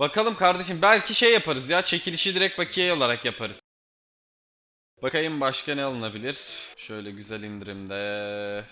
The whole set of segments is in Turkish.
Bakalım kardeşim belki şey yaparız ya çekilişi direkt bakiye olarak yaparız. Bakayım başka ne alınabilir? Şöyle güzel indirimde.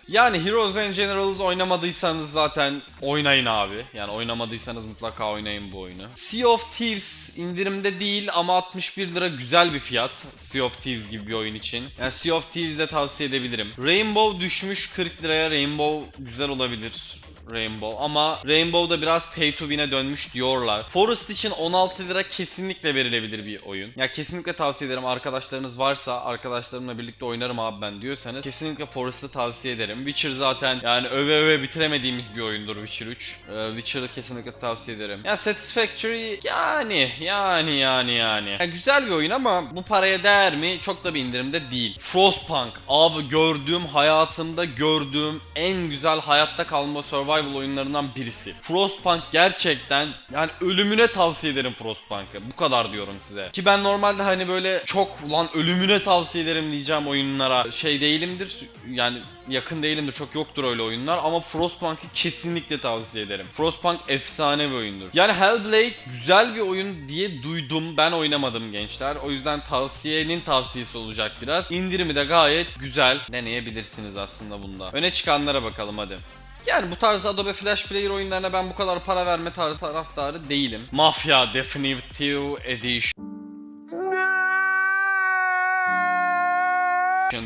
Yani Heroes and Generals oynamadıysanız zaten oynayın abi. Yani oynamadıysanız mutlaka oynayın bu oyunu. Sea of Thieves indirimde değil ama 61 lira güzel bir fiyat. Sea of Thieves gibi bir oyun için. Yani Sea of Thieves'i de tavsiye edebilirim. Rainbow düşmüş 40 liraya. Rainbow güzel olabilir. Rainbow ama Rainbow da biraz pay to win'e dönmüş diyorlar. Forest için 16 lira kesinlikle verilebilir bir oyun. Ya kesinlikle tavsiye ederim arkadaşlarınız varsa arkadaşlarımla birlikte oynarım abi ben diyorsanız kesinlikle Forest'ı tavsiye ederim. Witcher zaten yani öve öve bitiremediğimiz bir oyundur Witcher 3. Ee, Witcher'ı kesinlikle tavsiye ederim. Ya Satisfactory yani yani yani yani. Ya güzel bir oyun ama bu paraya değer mi? Çok da bir indirimde değil. Frostpunk abi gördüğüm hayatımda gördüğüm en güzel hayatta kalma survival oyunlarından birisi. Frostpunk gerçekten yani ölümüne tavsiye ederim Frostpunk'ı. Bu kadar diyorum size. Ki ben normalde hani böyle çok ulan ölümüne tavsiye ederim diyeceğim oyunlara şey değilimdir. Yani yakın değilimdir. Çok yoktur öyle oyunlar ama Frostpunk'ı kesinlikle tavsiye ederim. Frostpunk efsane bir oyundur. Yani Hellblade güzel bir oyun diye duydum. Ben oynamadım gençler. O yüzden tavsiyenin tavsiyesi olacak biraz. İndirimi de gayet güzel. Deneyebilirsiniz aslında bunda. Öne çıkanlara bakalım hadi. Yani bu tarz Adobe Flash Player oyunlarına ben bu kadar para verme tarzı taraftarı değilim. Mafia Definitive Edition.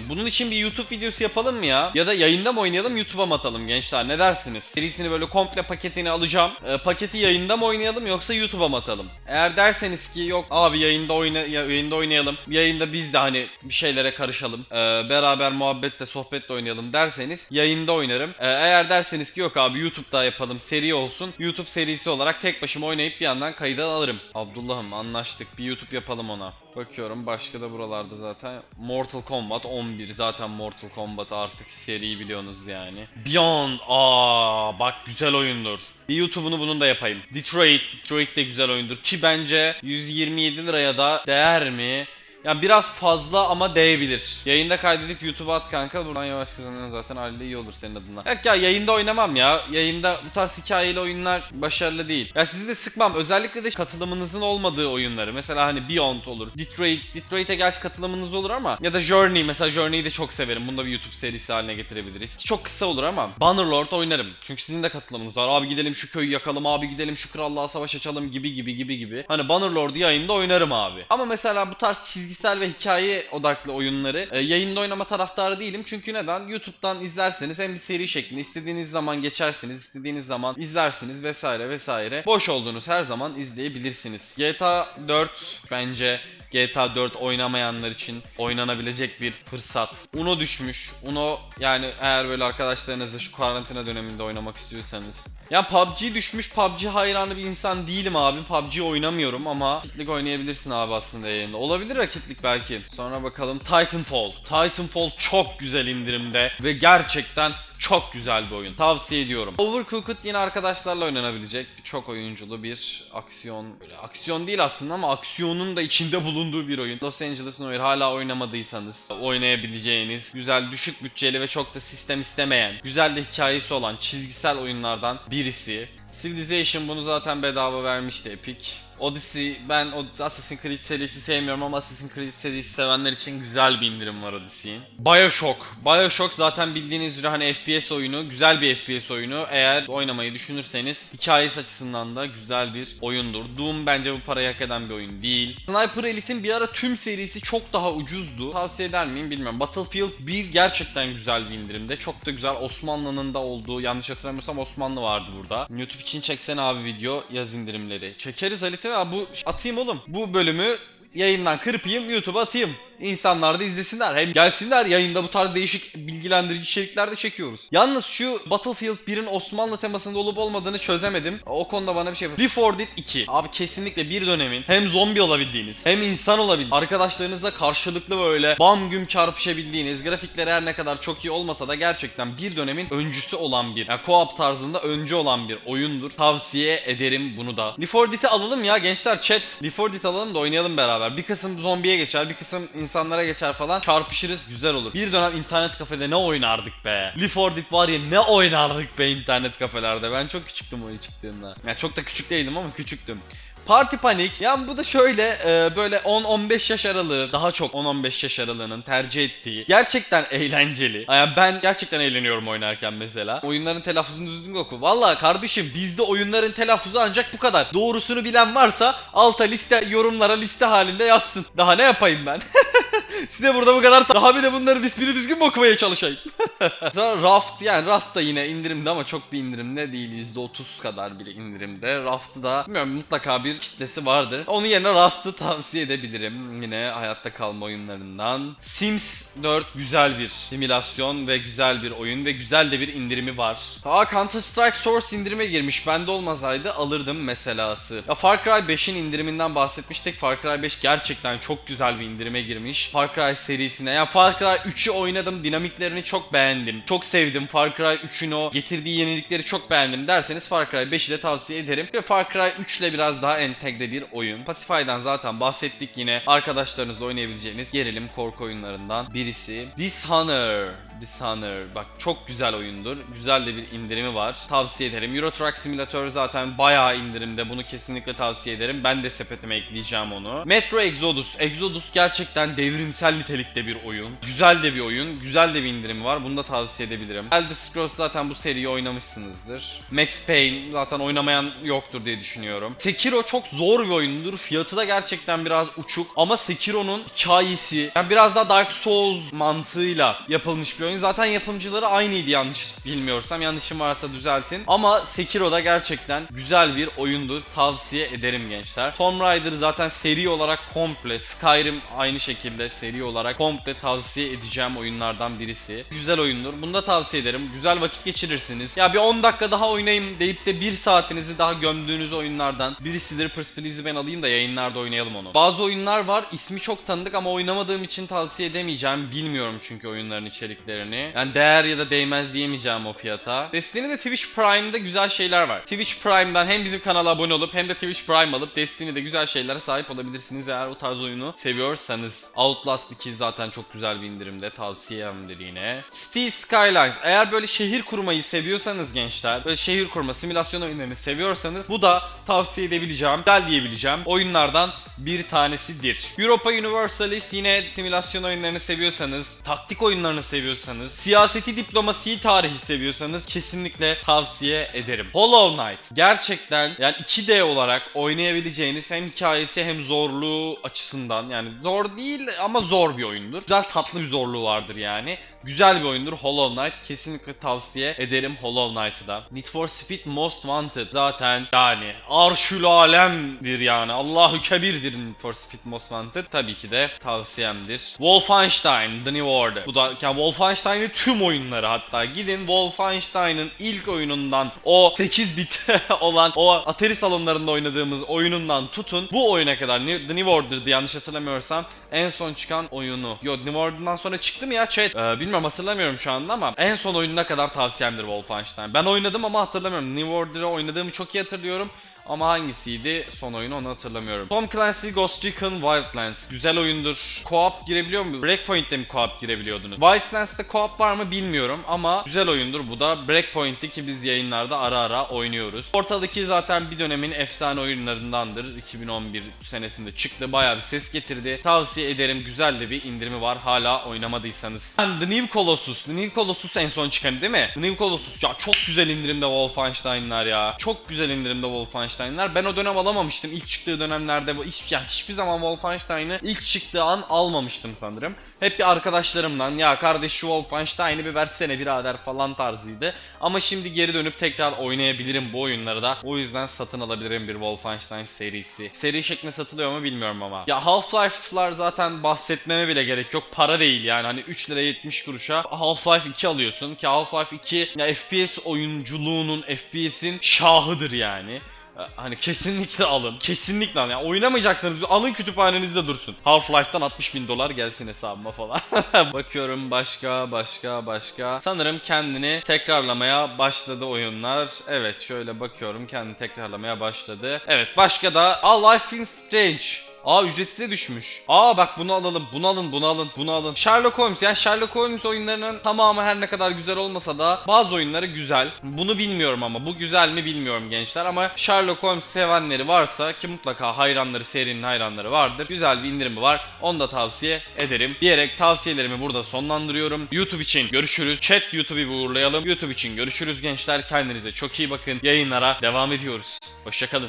Bunun için bir YouTube videosu yapalım mı ya? Ya da yayında mı oynayalım YouTube'a mı atalım gençler ne dersiniz? Serisini böyle komple paketini alacağım. Ee, paketi yayında mı oynayalım yoksa YouTube'a mı atalım? Eğer derseniz ki yok abi yayında oyna ya- yayında oynayalım. Yayında biz de hani bir şeylere karışalım. Ee, beraber muhabbetle sohbetle oynayalım derseniz yayında oynarım. Ee, eğer derseniz ki yok abi YouTube'da yapalım seri olsun. YouTube serisi olarak tek başıma oynayıp bir yandan kayda alırım. Abdullah'ım anlaştık bir YouTube yapalım ona. Bakıyorum başka da buralarda zaten. Mortal Kombat 11 zaten Mortal Kombat artık seri biliyorsunuz yani. Beyond aa bak güzel oyundur. Bir YouTube'unu bunun da yapayım. Detroit, Detroit de güzel oyundur ki bence 127 liraya da değer mi? Yani biraz fazla ama değebilir. Yayında kaydedip YouTube'a at kanka. Buradan yavaş kazanıyorsun zaten haliyle iyi olur senin adına. Yok ya yayında oynamam ya. Yayında bu tarz hikayeli oyunlar başarılı değil. Ya sizi de sıkmam. Özellikle de katılımınızın olmadığı oyunları. Mesela hani Beyond olur. Detroit. Detroit'e gerçi katılımınız olur ama. Ya da Journey. Mesela Journey'i de çok severim. Bunu da bir YouTube serisi haline getirebiliriz. Çok kısa olur ama. Bannerlord oynarım. Çünkü sizin de katılımınız var. Abi gidelim şu köyü yakalım. Abi gidelim şu krallığa savaş açalım gibi gibi gibi gibi. Hani Bannerlord'u yayında oynarım abi. Ama mesela bu tarz çizgisel ve hikaye odaklı oyunları e, yayında oynama taraftarı değilim. Çünkü neden? YouTube'dan izlerseniz hem bir seri şeklinde istediğiniz zaman geçersiniz, istediğiniz zaman izlersiniz vesaire vesaire. Boş olduğunuz her zaman izleyebilirsiniz. GTA 4 bence GTA 4 oynamayanlar için oynanabilecek bir fırsat. Uno düşmüş. Uno yani eğer böyle arkadaşlarınızla şu karantina döneminde oynamak istiyorsanız. Ya PUBG düşmüş. PUBG hayranı bir insan değilim abi. PUBG oynamıyorum ama kitlik oynayabilirsin abi aslında yayında. Olabilir rakitlik belki. Sonra bakalım Titanfall. Titanfall çok güzel indirimde ve gerçekten çok güzel bir oyun. Tavsiye ediyorum. Overcooked yine arkadaşlarla oynanabilecek çok oyunculu bir aksiyon. Böyle aksiyon değil aslında ama aksiyonun da içinde bulunduğu bir oyun. Los Angeles Noir hala oynamadıysanız oynayabileceğiniz güzel düşük bütçeli ve çok da sistem istemeyen, güzel de hikayesi olan çizgisel oyunlardan birisi. Civilization bunu zaten bedava vermişti Epic. Odyssey ben Assassin's Creed serisi sevmiyorum ama Assassin's Creed serisi sevenler için güzel bir indirim var Odyssey'in. BioShock. BioShock zaten bildiğiniz üzere hani FPS oyunu, güzel bir FPS oyunu. Eğer oynamayı düşünürseniz hikayesi açısından da güzel bir oyundur. Doom bence bu parayı hak eden bir oyun değil. Sniper Elite'in bir ara tüm serisi çok daha ucuzdu. Tavsiye eder miyim bilmiyorum. Battlefield 1 gerçekten güzel bir indirimde. Çok da güzel Osmanlı'nın da olduğu, yanlış hatırlamıyorsam Osmanlı vardı burada. YouTube için çeksene abi video yaz indirimleri. Çekeriz Halit ve bu atayım oğlum. Bu bölümü yayından kırpayım YouTube'a atayım. İnsanlar da izlesinler. Hem gelsinler yayında bu tarz değişik bilgilendirici içerikler de çekiyoruz. Yalnız şu Battlefield 1'in Osmanlı temasında olup olmadığını çözemedim. O konuda bana bir şey yapın. Before Dead 2. Abi kesinlikle bir dönemin hem zombi olabildiğiniz hem insan olabildiğiniz arkadaşlarınızla karşılıklı böyle bam güm çarpışabildiğiniz grafikleri her ne kadar çok iyi olmasa da gerçekten bir dönemin öncüsü olan bir yani co-op tarzında öncü olan bir oyundur. Tavsiye ederim bunu da. Before Dead'i alalım ya gençler chat. Before Dead alalım da oynayalım beraber. Bir kısım zombiye geçer, bir kısım insanlara geçer falan. Çarpışırız güzel olur. Bir dönem internet kafede ne oynardık be. Before Dead var ya ne oynardık be internet kafelerde. Ben çok küçüktüm oyun çıktığında. Yani çok da küçük değildim ama küçüktüm. Party Panic. Yani bu da şöyle e, böyle 10-15 yaş aralığı daha çok 10-15 yaş aralığının tercih ettiği gerçekten eğlenceli. Yani ben gerçekten eğleniyorum oynarken mesela. Oyunların telaffuzunu düzgün oku. Valla kardeşim bizde oyunların telaffuzu ancak bu kadar. Doğrusunu bilen varsa alta liste yorumlara liste halinde yazsın. Daha ne yapayım ben? Size burada bu kadar daha bir de bunların ismini düzgün mü okumaya çalışayım? Sonra Raft yani Raft da yine indirimde ama çok bir indirimde değil. %30 kadar bir indirimde. Raft'ı da bilmiyorum mutlaka bir kitlesi vardır. Onun yerine Rust'ı tavsiye edebilirim. Yine hayatta kalma oyunlarından. Sims 4 güzel bir simülasyon ve güzel bir oyun ve güzel de bir indirimi var. Aa Counter Strike Source indirime girmiş. Bende olmasaydı alırdım meselası. Ya Far Cry 5'in indiriminden bahsetmiştik. Far Cry 5 gerçekten çok güzel bir indirime girmiş. Far Cry serisine. Ya Far Cry 3'ü oynadım. Dinamiklerini çok beğendim. Çok sevdim. Far Cry 3'ün o getirdiği yenilikleri çok beğendim derseniz Far Cry 5'i de tavsiye ederim. Ve Far Cry 3 ile biraz daha entegre bir oyun. Pacify'dan zaten bahsettik yine. Arkadaşlarınızla oynayabileceğiniz gerilim korku oyunlarından birisi. Dishonor. Dishonor. Bak çok güzel oyundur. Güzel de bir indirimi var. Tavsiye ederim. Euro Truck Simulator zaten bayağı indirimde. Bunu kesinlikle tavsiye ederim. Ben de sepetime ekleyeceğim onu. Metro Exodus. Exodus gerçekten devrimsel nitelikte bir oyun. Güzel de bir oyun. Güzel de bir indirimi var. Bunu da tavsiye edebilirim. Elder Scrolls zaten bu seriyi oynamışsınızdır. Max Payne zaten oynamayan yoktur diye düşünüyorum. Sekiro çok zor bir oyundur. Fiyatı da gerçekten biraz uçuk. Ama Sekiro'nun hikayesi yani biraz daha Dark Souls mantığıyla yapılmış bir oyun. Zaten yapımcıları aynıydı yanlış bilmiyorsam. Yanlışım varsa düzeltin. Ama Sekiro da gerçekten güzel bir oyundu. Tavsiye ederim gençler. Tomb Raider zaten seri olarak komple. Skyrim aynı şekilde seri olarak komple tavsiye edeceğim oyunlardan birisi. Güzel oyundur. Bunu da tavsiye ederim. Güzel vakit geçirirsiniz. Ya bir 10 dakika daha oynayayım deyip de 1 saatinizi daha gömdüğünüz oyunlardan birisidir. Please'i ben alayım da yayınlarda oynayalım onu. Bazı oyunlar var. ismi çok tanıdık ama oynamadığım için tavsiye edemeyeceğim. Bilmiyorum çünkü oyunların içeriklerini. Yani değer ya da değmez diyemeyeceğim o fiyata. Destiny'de Twitch Prime'da güzel şeyler var. Twitch Prime'dan hem bizim kanala abone olup hem de Twitch Prime alıp Destiny'de güzel şeylere sahip olabilirsiniz eğer o tarz oyunu seviyorsanız. Outlast 2 zaten çok güzel bir indirimde tavsiyemdir yine. City Skylines eğer böyle şehir kurmayı seviyorsanız gençler böyle şehir kurma simülasyon oyunlarını seviyorsanız bu da tavsiye edebileceğim, güzel diyebileceğim oyunlardan bir tanesidir. Europa Universalis yine simülasyon oyunlarını seviyorsanız, taktik oyunlarını seviyorsanız, siyaseti diplomasiyi tarihi seviyorsanız kesinlikle tavsiye ederim. Hollow Knight gerçekten yani 2D olarak oynayabileceğiniz hem hikayesi hem zorluğu açısından yani zor değil ama zor bir oyundur. Güzel tatlı bir zorluğu vardır yani. Güzel bir oyundur Hollow Knight. Kesinlikle tavsiye ederim Hollow Knight'ı da. Need for Speed Most Wanted zaten yani arşül alemdir yani. Allahu kebirdir Need for Speed Most Wanted. Tabii ki de tavsiyemdir. Wolfenstein The New Order. Bu da yani Wolfenstein'in tüm oyunları hatta. Gidin Wolfenstein'ın ilk oyunundan o 8 bit olan o Atari salonlarında oynadığımız oyunundan tutun bu oyuna kadar The New Order'dı yanlış hatırlamıyorsam en son çıkan oyunu. Yo New Order'dan sonra çıktı mı ya chat? Ee, bilmiyorum hatırlamıyorum şu anda ama en son oyununa kadar tavsiyemdir Wolfenstein. Ben oynadım ama hatırlamıyorum. New Order'ı oynadığımı çok iyi hatırlıyorum. Ama hangisiydi son oyunu onu hatırlamıyorum. Tom Clancy Ghost Recon Wildlands. Güzel oyundur. Co-op girebiliyor mu? Breakpoint'te mi co-op girebiliyordunuz? Wildlands'te co-op var mı bilmiyorum ama güzel oyundur bu da. Breakpoint'i ki biz yayınlarda ara ara oynuyoruz. 2 zaten bir dönemin efsane oyunlarındandır. 2011 senesinde çıktı. Bayağı bir ses getirdi. Tavsiye ederim. Güzel de bir indirimi var. Hala oynamadıysanız. And The New Colossus. The New Colossus en son çıkan değil mi? The New Colossus ya çok güzel indirimde Wolfenstein'lar ya. Çok güzel indirimde Wolfenstein'lar. Ben o dönem alamamıştım. İlk çıktığı dönemlerde bu hiç, ya hiçbir zaman Wolfenstein'ı ilk çıktığı an almamıştım sanırım. Hep bir arkadaşlarımla ya kardeş şu Wolfenstein'i bir versene birader falan tarzıydı. Ama şimdi geri dönüp tekrar oynayabilirim bu oyunları da. O yüzden satın alabilirim bir Wolfenstein serisi. Seri şeklinde satılıyor mu bilmiyorum ama. Ya Half-Life'lar zaten bahsetmeme bile gerek yok. Para değil yani hani 3 lira 70 kuruşa Half-Life 2 alıyorsun ki Half-Life 2 ya FPS oyunculuğunun FPS'in şahıdır yani. Hani kesinlikle alın. Kesinlikle alın. Yani oynamayacaksanız alın kütüphanenizde dursun. Half-Life'dan 60 bin dolar gelsin hesabıma falan. Bakıyorum başka başka başka. Sanırım kendini tekrarlamaya başladı oyunlar. Evet şöyle bakıyorum kendini tekrarlamaya başladı. Evet başka da A Life in Strange. Aa ücretsize düşmüş. Aa bak bunu alalım, bunu alın, bunu alın, bunu alın. Sherlock Holmes yani Sherlock Holmes oyunlarının tamamı her ne kadar güzel olmasa da bazı oyunları güzel. Bunu bilmiyorum ama bu güzel mi bilmiyorum gençler ama Sherlock Holmes sevenleri varsa ki mutlaka hayranları serinin hayranları vardır. Güzel bir indirimi var. Onu da tavsiye ederim. Diyerek tavsiyelerimi burada sonlandırıyorum. YouTube için görüşürüz. Chat YouTube'u uğurlayalım. YouTube için görüşürüz gençler. Kendinize çok iyi bakın. Yayınlara devam ediyoruz. Hoşçakalın.